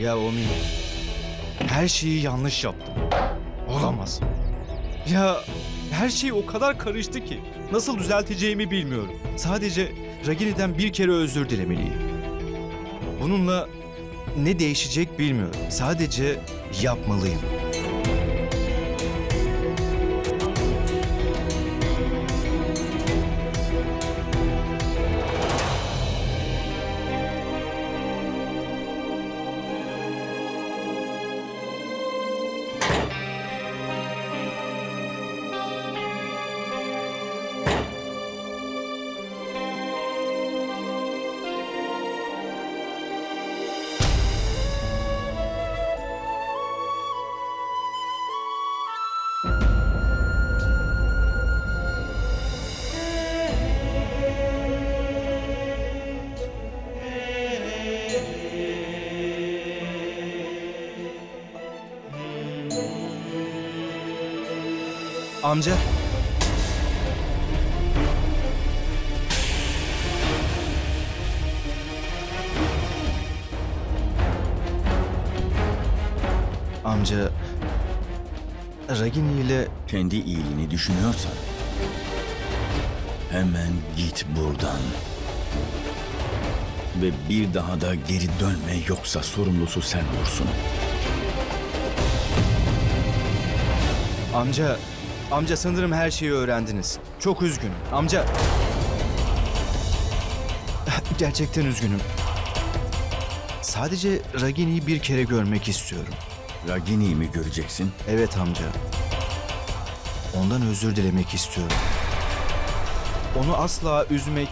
Ya Omi, her şeyi yanlış yaptım. Olamaz. Ya her şey o kadar karıştı ki nasıl düzelteceğimi bilmiyorum. Sadece Ragini'den bir kere özür dilemeliyim. Bununla ne değişecek bilmiyorum. Sadece yapmalıyım. Amca. Amca Ragini ile Kendi iyiliğini düşünüyorsan hemen git buradan. Ve bir daha da geri dönme yoksa sorumlusu sen olursun. amca amca sanırım her şeyi öğrendiniz. Çok üzgünüm. Amca gerçekten üzgünüm. Sadece Ragini'yi bir kere görmek istiyorum. Ragini'yi mi göreceksin? Evet amca. Ondan özür dilemek istiyorum. Onu asla üzmek...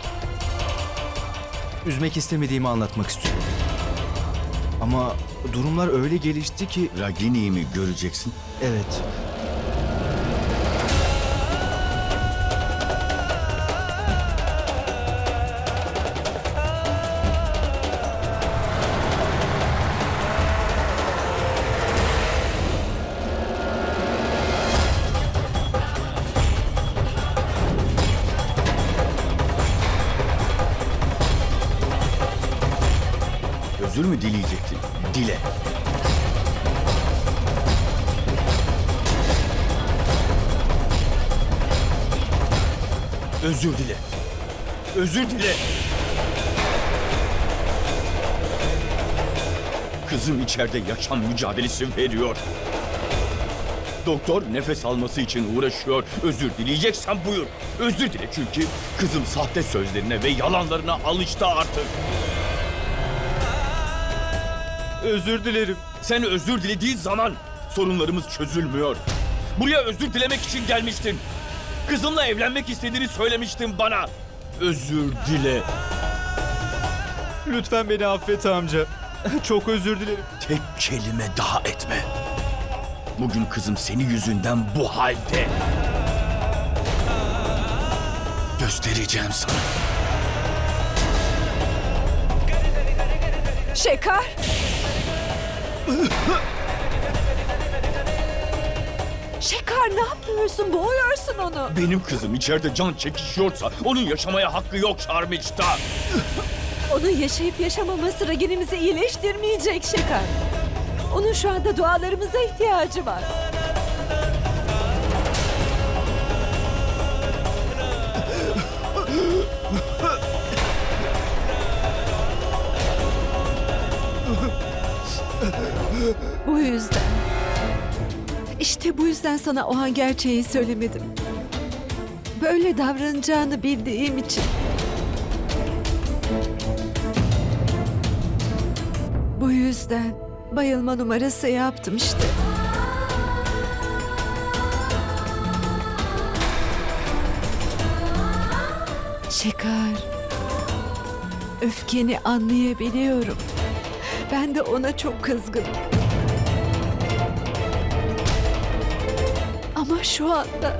Üzmek istemediğimi anlatmak istiyorum. Ama durumlar öyle gelişti ki... Ragini'yi mi göreceksin? Evet. Özür mü dileyecektin? Dile. Özür dile. Özür dile. Kızım içeride yaşam mücadelesi veriyor. Doktor nefes alması için uğraşıyor. Özür dileyeceksen buyur. Özür dile çünkü kızım sahte sözlerine ve yalanlarına alıştı artık. Özür dilerim. Sen özür dilediğin zaman sorunlarımız çözülmüyor. Buraya özür dilemek için gelmiştin. Kızımla evlenmek istediğini söylemiştin bana. Özür dile. Lütfen beni affet amca. Çok özür dilerim. Tek kelime daha etme. Bugün kızım senin yüzünden bu halde. Göstereceğim sana. Şeker! Şeker ne yapıyorsun? Boğuyorsun onu. Benim kızım içeride can çekişiyorsa onun yaşamaya hakkı yok Şarmiç'ta. Onun yaşayıp yaşamaması regenimizi iyileştirmeyecek Şeker. Onun şu anda dualarımıza ihtiyacı var. Bu yüzden. İşte bu yüzden sana o an gerçeği söylemedim. Böyle davranacağını bildiğim için. Bu yüzden bayılma numarası yaptım işte. Şeker. Öfkeni anlayabiliyorum. Ben de ona çok kızgınım. Ama şu anda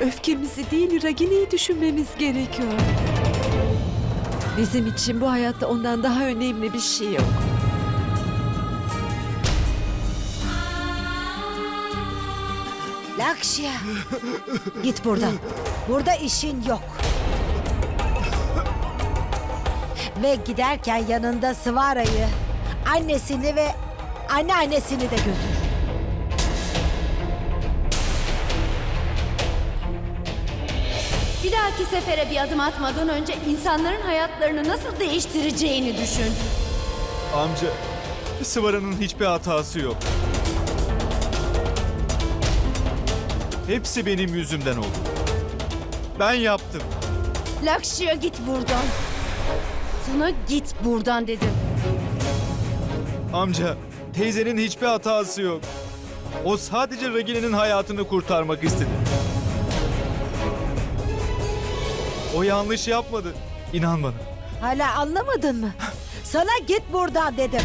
öfkemizi değil Ragini'yi düşünmemiz gerekiyor. Bizim için bu hayatta ondan daha önemli bir şey yok. Lakşya. Git buradan. Burada işin yok. Ve giderken yanında Sıvara'yı annesini ve anneannesini de götür. Bir dahaki sefere bir adım atmadan önce insanların hayatlarını nasıl değiştireceğini düşün. Amca, Sıvara'nın hiçbir hatası yok. Hepsi benim yüzümden oldu. Ben yaptım. Lakşya git buradan. Sana git buradan dedim. Amca, teyzenin hiçbir hatası yok. O sadece Regine'nin hayatını kurtarmak istedi. O yanlış yapmadı. İnan bana. Hala anlamadın mı? Sana git buradan dedim.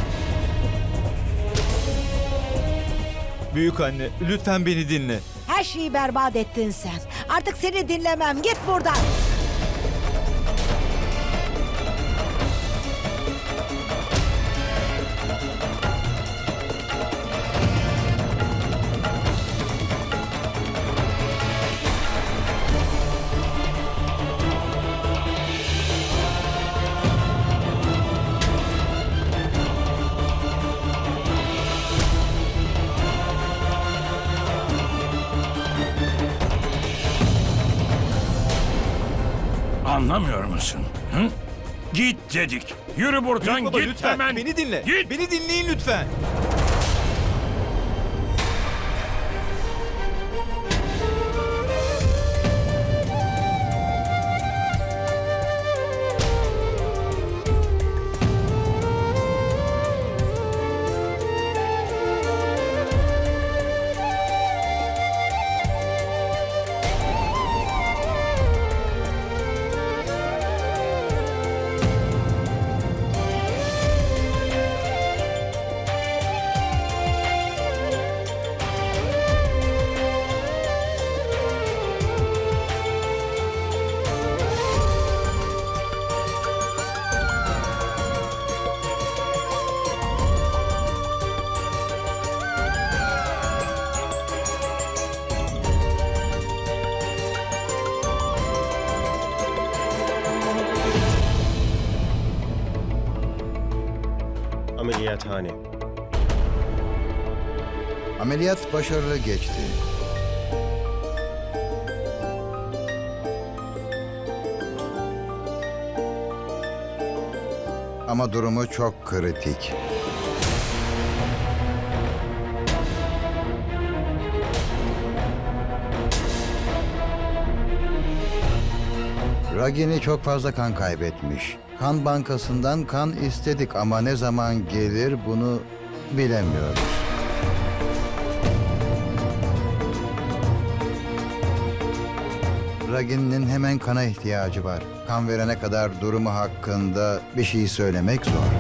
Büyük anne, lütfen beni dinle. Her şeyi berbat ettin sen. Artık seni dinlemem. Git buradan. Anlamıyor musun? Hı? Git dedik. Yürü buradan Büyük baba git lütfen hemen. beni dinle. Git. Beni dinleyin lütfen. Ameliyathane. Ameliyat başarılı geçti. Ama durumu çok kritik. Ragini çok fazla kan kaybetmiş. Kan bankasından kan istedik ama ne zaman gelir bunu bilemiyoruz. Ragini'nin hemen kana ihtiyacı var. Kan verene kadar durumu hakkında bir şey söylemek zor.